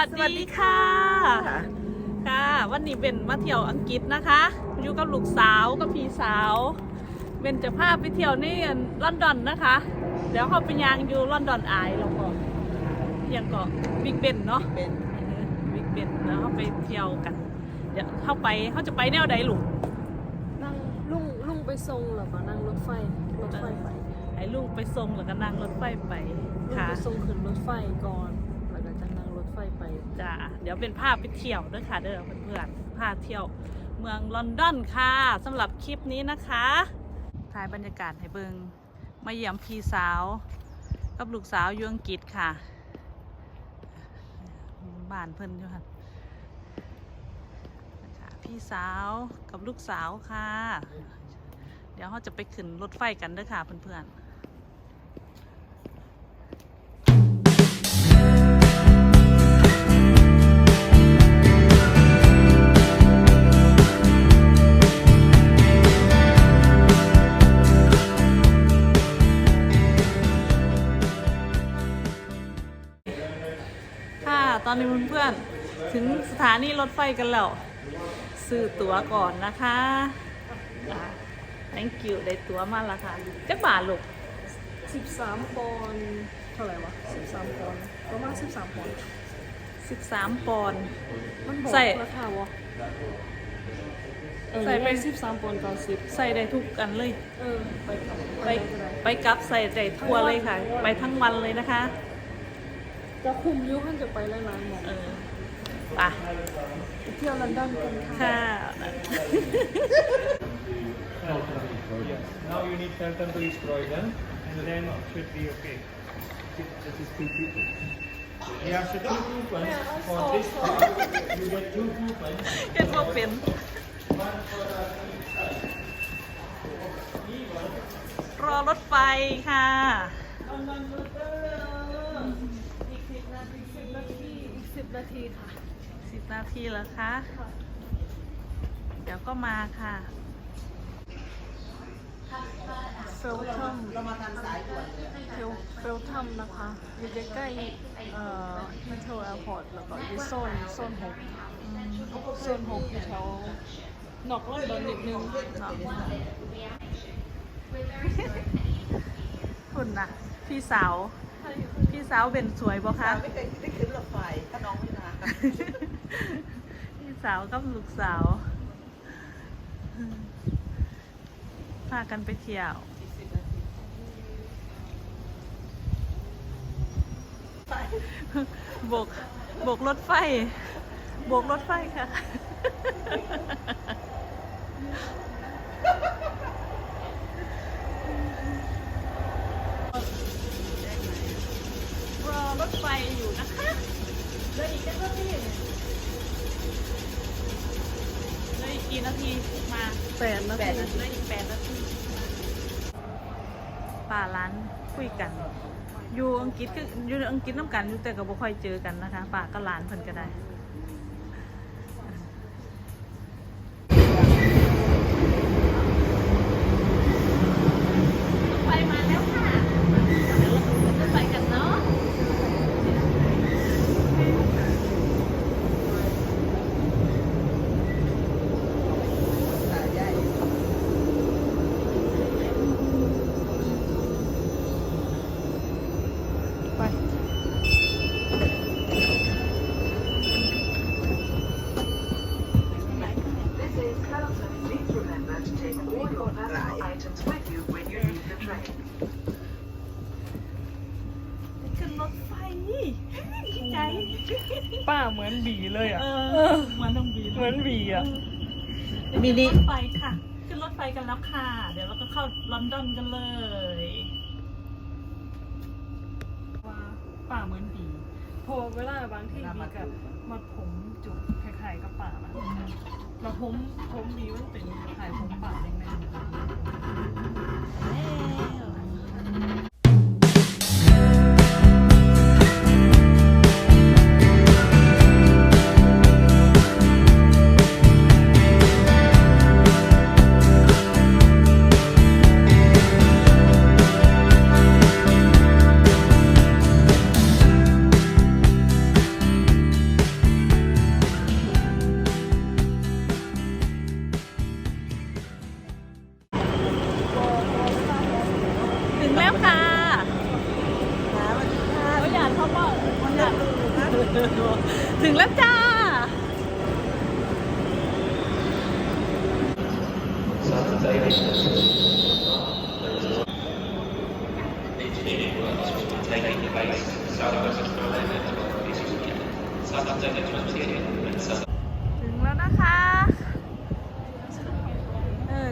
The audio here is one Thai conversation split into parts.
วัสสวัสดีดีค่ะ ค่ะ ค่ะ วันนี้เป็นมาเที่ยวอังกฤษนะคะ อยู่กับลูกสาวกับพี่สาวเป็นจะพาไปเที่ยวนี่ลอนดอนนะคะ เดี๋ยวเขาไปยางอยู่ลอนดอนอายแล้วก็ยังก็บิ๊กเบนเนาะเป็นบิ๊กเบนแล้วเขาไปเที่ยวกัน เดี๋ยวเข้าไปเขาจะไปแนวใดลูกนั่งลุงลุงไปส่งแล้วก็นั่งรถไฟรถไฟไปให้ลูกไปส่งแล้วก็นั่งรถไฟไปลุงค่ะ ไปส่งขึ้นรถไฟก่อนแล้วก็จะนั่งรถ ไฟไปจ้าเดี๋ยวเป็นภาพไปเที่ยวด้วยค่ะเด้อเพื่อนๆพาเที่ยวเมืองลอนดอนค่ะสำหรับคลิปนี้นะคะถ่ายบรรยากาศให้เบิงมาเยี่ยมพี่สาว กับลูกสาวยู่อังกฤษค่ะบ้านเพิ่นอยู่ค่ะพี่สาวกับลูกสาวค่ะ เดี๋ยวเราจะไปขึ้นรถไฟกันเด้อค่ะเพื่อนๆ ถึงสถานีรถไฟกันแล้ว ซื้อตั๋วก่อนนะคะอ่า thank you ได้ตั๋วมาแล้วค่ะจักบาทลูก13ปอนด์เท่าไหร่วะ13ปอนด์ประมาณ13ปอนด์13ปอนด์มันบอกใส่ ราคาวะเออใส่ไป13ปอนด์90ใส่ได้ทุกกันเลย เออไปกลับไปก็ด้ไปกลับใส่ได้ทั่วเลยค่ะ ไปทั้งวันเลยนะคะ จะคุมอยุ่ท่านจะไปหลายๆหมอง เออไปไปเที่ยวลอนดอนกันค่ะค่ะ Yes. Now you need welcome to East Croydon, and then it should be okay. This is two people. You have to two coupons for this. You get two coupons. เห็นว่าเป็นรอรถไฟค่ะอีก10นาที10นาทีอีก10นาทีค่ะ สิบนาทีแล้วคะ เดี๋ยวก็มาค่ะเฟลทัมเรามาทางสายด่วนเฟลเฟลทัมนะคะอยู่ใกล้ๆเอ่อฮิเทลแอร์พอร์ตแล้วก็อยู่โซนโซนหกโซนหกอยู่แถวนอกลอนดอนนิดนึงเนาะคุณนะพี่สาว พี่สาวเป็นสวยบ่คะไม่เคยได้ขึ้นรถไฟถ้าน้องไม่มา สาวกับลูกสาว พากันไปเที่ยวบกบกรถไฟบกรถไฟค่ะ รอรถไฟอยู่นะคะเลืออีกแค่นาที เหลยกี่นาทีมาแปดนาแปดทีนาที เหลืออีกแปดนาทีป่าร้านคุยกัน อยู่อังกฤษก็อยู่อังกฤษน้ำกันอยู่แต่ก็บ่ค่อยเจอกันนะคะป่าก็หลานเพิ่นก็ได้ ไปมาแล้วค่ะ เดี๋ยวเราจะไปกันเนาะ ไป This is Carlton. Please remember to take all your personal items with you when you leave the train. ขึ้นรถไฟดีใจ ป้าเห มือนบีเลยอะ เออเหมือนต้องบีเหมือนบีอะมินิรถไฟค่ะ ขึ้นรถไฟกันแล้วค่ะ เดี๋ยวเราก็เข้าลอนดอนกันเลยว่าป่าเหมือนบีเพอเวลาบางที่บีกับมาผมจุกคล้ายๆกับป่ามันแล้วผมผมบีมันเป็นคล้ายผมป่าแดงๆแล้ว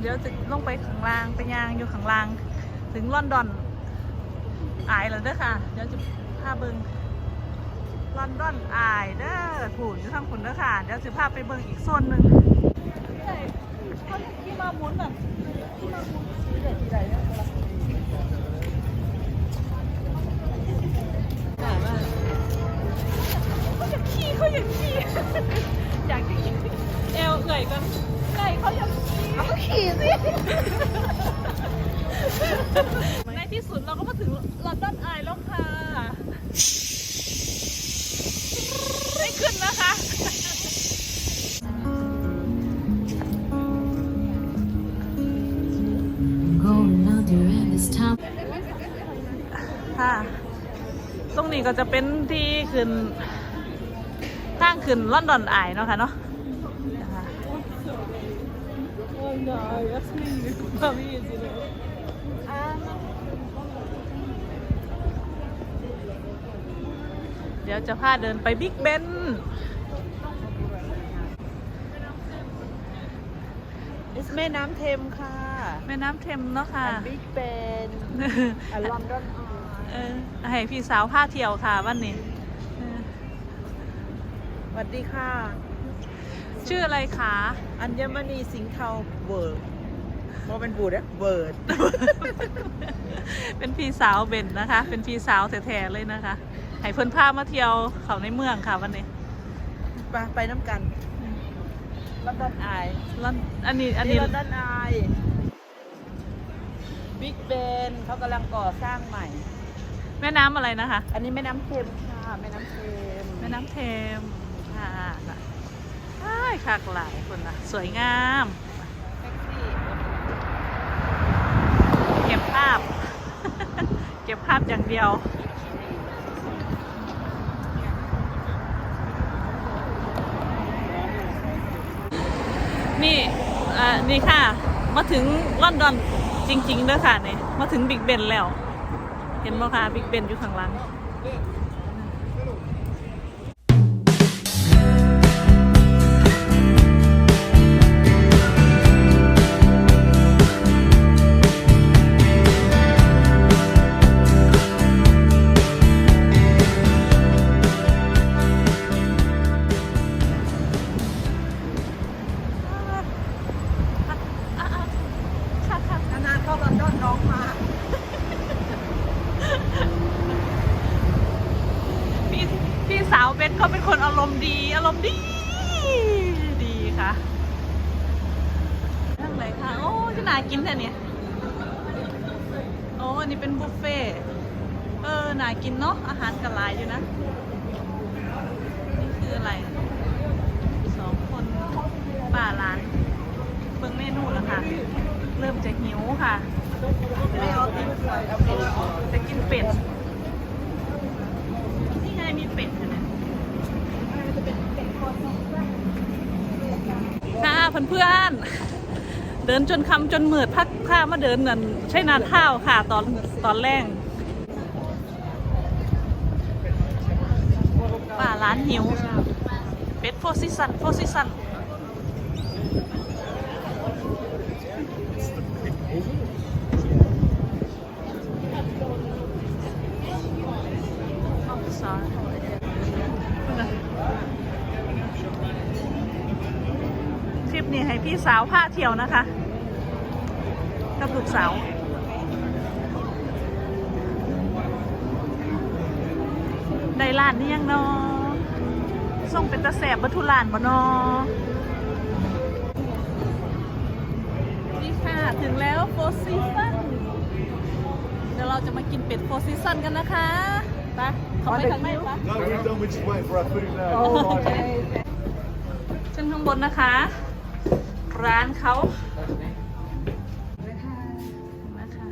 เดี๋ยวจะลงไปข้างล่างไปยางอยู่ข้างล่าง ถึงลอนดอนอายแล้วเด้อค่ะ เดี๋ยวจะพาเบิงลอนดอนอายเด้อผูนอยู่ทางคุณเด้อค่ะ เดี๋ยวจะพาไปเบิงอีกโซนหนึ่งใช่เขาเรียกที่มาหมุนน่ะที่มาหมุนเด็ดที่เนี่ยเขาอยากขี่เขาอยากขี่อยากขี่เอวเอื่อยกัน ไก่เขาอยากขี่เขาขี่สิในที่สุดเราก็มาถึงลอนดอนไอายแล้วค่ะได้ขึ้นนะคะค่ะตรงนี้ก็จะเป็นที่ขึ้นทางขึ้นลอนดอนไอายเนาะค่ะเนาะ no, that's me. Mommy is in it. เดี๋ยวจะพาเดินไปบิ๊กเบนแม่น้ำเทมค่ะ แม่น้ำเทมเนาะค่ะบิ๊กเบนลอนดอนเออให้พี่สาวพาเที่ยวค่ะวันนี้เออสวัสดีค่ะ ชื่ออะไรคะอัญมณีสิงห์เทาเวิร์ดโมเป็นบูดนะเวิร์ดเป็นพี่สาวเบนนะคะ เป็นพี่สาวแท้ๆเลยนะคะให้เพิ่นพามาเที่ยวเขาในเมืองค่ะวันนี้ไปไปน้ำกันลอนดอนไอลอนอันนี้อันนี่นี้ลอนดอนไอบิ๊กเบนเขากำลังก่อสร้างใหม่ แม่น้ำอะไรนะคะ อันนี้แม่น้ำเทมค่ะ แม่น้ำเทมแม่น้ำเทมค่ะ ค่ะใช่คักหลายคนนะสวยงามแท็กซี่เก็บภาพ เก็บภาพอย่างเดียวนี่อ่านี่ค่ะ มาถึงลอนดอนจริงๆเด้อค่ะเนี่ยมาถึงบิ๊กเบนแล้ว เห็นไหมคะบิ๊กเบนอยู่ข้างหลัง เพื่อนๆ เดินจนคำจนมืดพักผ้ามาเดินนั่นใช่นาเท้าค่ะตอนตอนแรกป่าร้านหิวเป็ดโฟซิสันโฟซิสัน Sorry. ทริป นี้ให้พี่สาวพาเที่ยวนะคะ กับลูกสาวได้ร้านนี่ยังเนอส่งเป็นตะแสบบัทุลานบ่นอนี่ค่ะ ถึงแล้วโฟซีซันเดี๋ยวเราจะมากินเป็ดโฟซีซันกันนะคะไปเข้าไปข้างในปะ No, we're done. We're just waiting for our food now. โอ้โอเคขึ้นข้างบนนะคะ ร้านเขานะคะ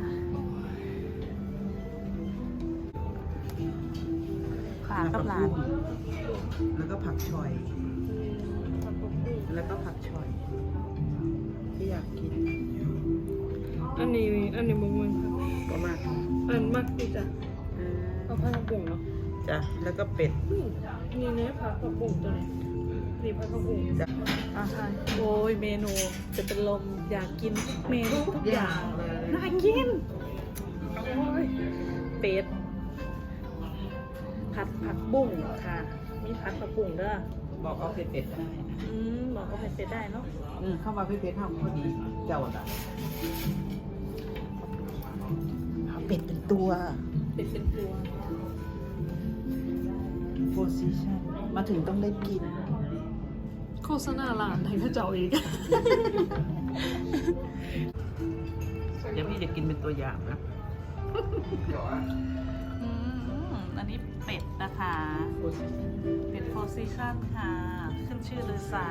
ขากับร้าน แล้วก็ผักชอยผักกบกุ้งแล้วก็ผักชอย ที่อยากกิน อันนี้อันนี้มึงมึงก็มากอันมากที่จะอ่าเอาผักกบกุ้งเนาะ จ้ะ แล้วก็เป็ดอืมนี่เนี่ยผักกบกุ้งตัวนี้ นี่ผักกบกุ้งจ้ะอาหารโอ้ยเมนูจะเป็นลมอยากกินทุกเมนูทุกอย่างเลยน่ากินโอ้ยเป็ดผัดผักบุ้งค่ะ มีผัดผักบุ้งเด้อบอกเอาเป็ดๆได้นะอืมบอกก็เป็ดได้เนาะอืมเข้ามาเป็ดๆทำพอดีเจ้าอะเอาเป็ดเป็นตัว เป็ดเป็นตัวโพซิชันมาถึงต้องได้กิน โฆษณาร้านให้เขาเจ้าอีก เดี๋ยวพี่จะกินเป็นตัวอย่างนะอืมอันนี้เป็ดนะคะโพซิชันเป็ดโพซิชันค่ะ ขึ้นชื่อลือสา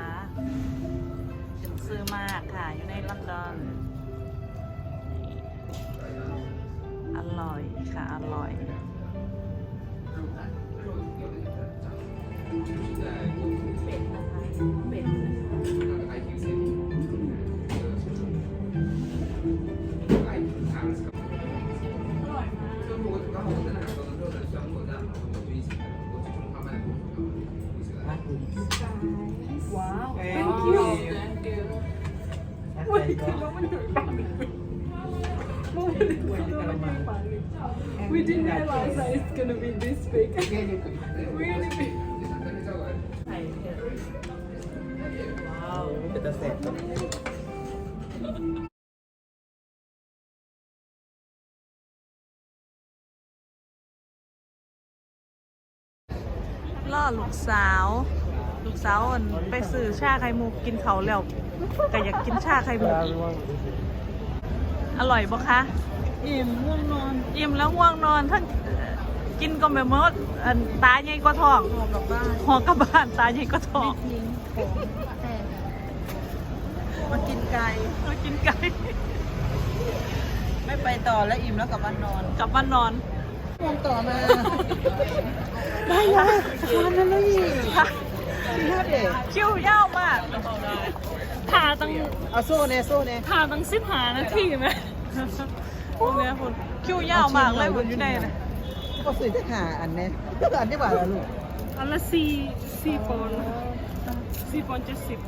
เป็นซื้อมากค่ะ อยู่ในลอนดอนนี่อร่อยค่ะ อร่อยเป็ this big. really big. ไข่เผ็ดว้าวเป็นตะแสบตัวนี้ล่อลูกสาว ลูกสาวอันไปซื้อชาไข่มุกกินเขาวแล้วก็อยากกินชาไข่มุกอีก อร่อยปะคะ อิ่มง่วงนอน อิ่มแล้วง่วงนอนทั้ง กินก็แบบมดอันตาใหญ่กว่าท้องออกกลับบ้านหอกลับบ้านตาใหญ่กว่าท้องทิ้งของแต่มากินไก่มากินไก่ไม่ไปต่อแล้วอิ่มแล้วกลับบ้านนอนกลับบ้านนอนง่วงต่อมาได้ยังทานแล้วนี่พี่ฮัทเด็กคิ้วยาวมากทาตั้งเอาโซ่เน่โซ่เน่ทาตั้งสิบหานาทีไหมพวกเนี้ยคุณคิ้วยาวมากเลยคุณอยู่ในนะ ก็สื่อจะหาอันเน่อันที่ว่าแล้วลูกอันละสี่สี่ปอนด์สี่ปอนด์เจ็ดสิบ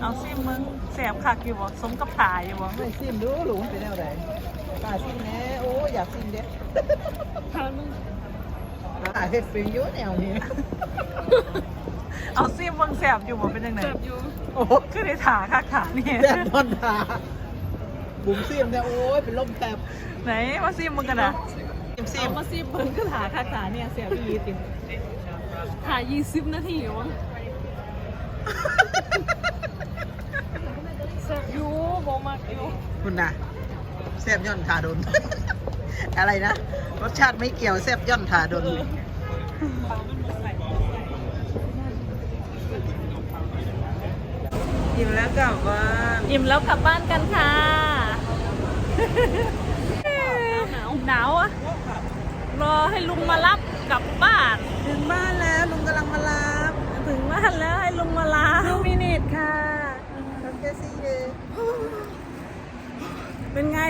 เอาซิมึงแสบคักอยู่บ่สมกับถ่ายอยู่บ่ไม่ซิมดูหลุงเป็นแนวไหนตาซิมแน่โอ้อยากซิมเด้ทานมึงตาเฮ็ดฟรีอยู่แนวนี้เอาซิมึงแสบอยู่บ่เป็นยังไงเจ็บอยู่โอ้คือได้ถ่าคักขานี่แซ่บนอนตาบุ๋มซิมเนี่ยโอ้ยเป็นลมแตบไหนมาซิมึงกันนะ ซิมซิเอามมาซิมึงคือถ่าคักขาเนี่ยแสบอีติถ่ายยี่สิบนาทีอยู่วะแซ่บอยู่บอกมากอยู่คุณน่ะแซ่บย่อนทาดน อะไรนะ รสชาติไม่เกี่ยวแซ่บย่อนทาดนอิ่มแล้วกลับบ้านอิ่มแล้วกลับบ้านกันค่ะ หนาวหนาวอะ รอให้ลุงมารับกลับบ้าน ถึงบ้านแล้วลุงกำลังมารับถึงบ้านแล้วให้ลุงมารับดูมินิทค่ะทำแค่ซี่เลยเป็นไง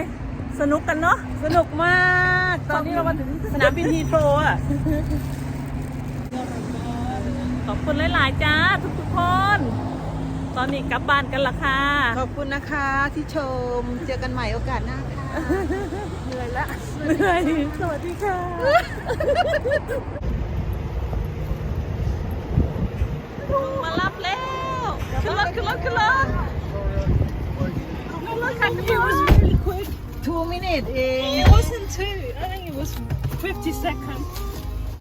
สนุกกันเนาะสนุกมาก ตอนนี้เรามาถึงสนามบินฮีโตรอะขอบคุณหลาย ๆ จ้า ทุก ๆ คน ตอนนี้กลับบ้านกันละค่ะ ขอบคุณนะคะที่ชม เจอกันใหม่โอกาสหน้าค่ะ เหนื่อยละเหนื่อยสวัสดีค่ะลุงมารับแล้ว ขึ้นรถขึ้นรถขึ้นรถขึ้นรถใครขึ้นรถ really quick two minutes เอง it wasn't two I think it was 50 seconds